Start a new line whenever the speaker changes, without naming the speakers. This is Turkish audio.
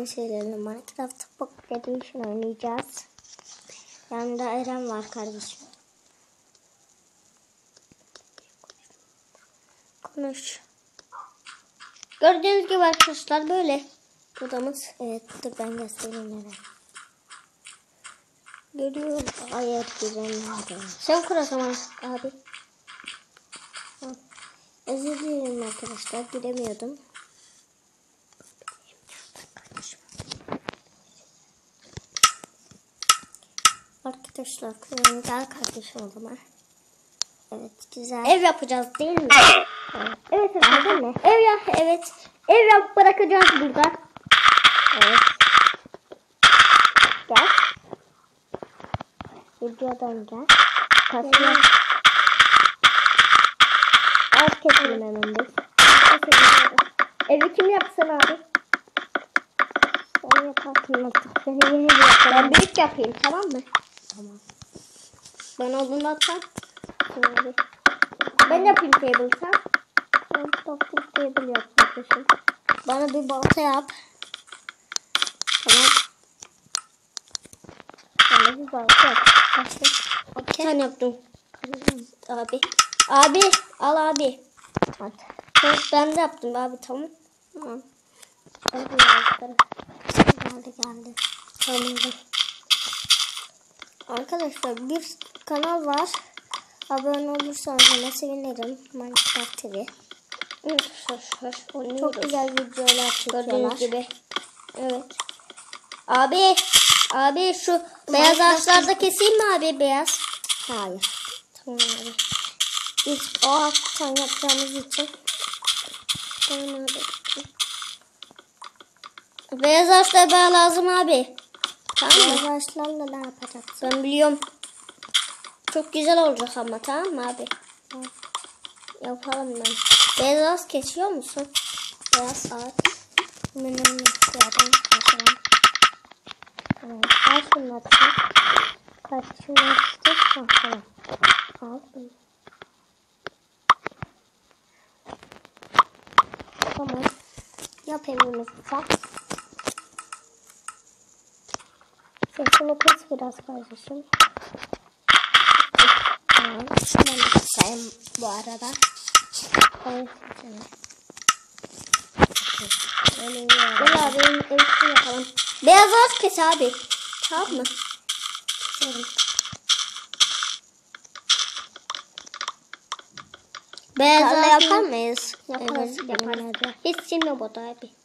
yeni serilerle Minecraft Pocket Edition oynayacağız. Yanında Eren var kardeşim. Konuş. Gördüğünüz gibi arkadaşlar böyle odamız. Evet dur ben göstereyim Eren. Görüyorum. Hayır güzel. Sen kur abi. Özür dilerim arkadaşlar. Giremiyordum. Arkadaşlar kulağını gel kardeşim o zaman. Evet güzel. Ev yapacağız değil mi? evet. Evet değil mi? Ev yap evet. Ev yap bırakacağız burada. Evet. Gel. Videodan gel. Kasıyor. Az keselim hemen biz. Evi kim yapsın abi? Sen yaparsın artık. Seni yeni bir yapalım. Ben büyük yapayım tamam mı? Tamam. Ben olduğunda atsam. Şimdi. Ben yapayım table sen. Sen toplu table yap kardeşim. Bana bir balta yap. Tamam. Bana bir balta yap. Başla. Okay. Sen yaptın. Abi. Abi. Al abi. At. Ben, ben de yaptım abi tamam. Tamam. Hadi. Geldi geldi. Tamam. Arkadaşlar bir kanal var. Abone olursanız bana sevinirim. Minecraft TV. Çok güzel videolar çekiyorlar. gibi. Evet. Abi. Abi şu beyaz ağaçlarda keseyim mi abi beyaz? Hayır. Tamam abi. Biz o ağaçtan yapacağımız için. Tamam abi. Beyaz ağaçlar bana lazım abi. Tamam mı? Ağaçlarla ne yapacaksın? Ben biliyorum. Çok güzel olacak ama tamam mı abi? Evet. Yapalım ben. Beyaz ağaç kesiyor musun? Beyaz ağaç. Benim kaçalım. Evet. Al şunları. Kaç şunları istiyorsan tamam. Al bunu. Tamam. Yap evimizi sen. Sen şunu kes biraz kardeşim. Tamam. Ben de keseyim bu arada. Evet. Böyle Gel abi evimizi yapalım. Beyaz ağaç kes abi. Tamam mı? Evet. Beyaz ağaç yapar mıyız? Yaparız. Evet, yaparız. Hiç silme bu da abi.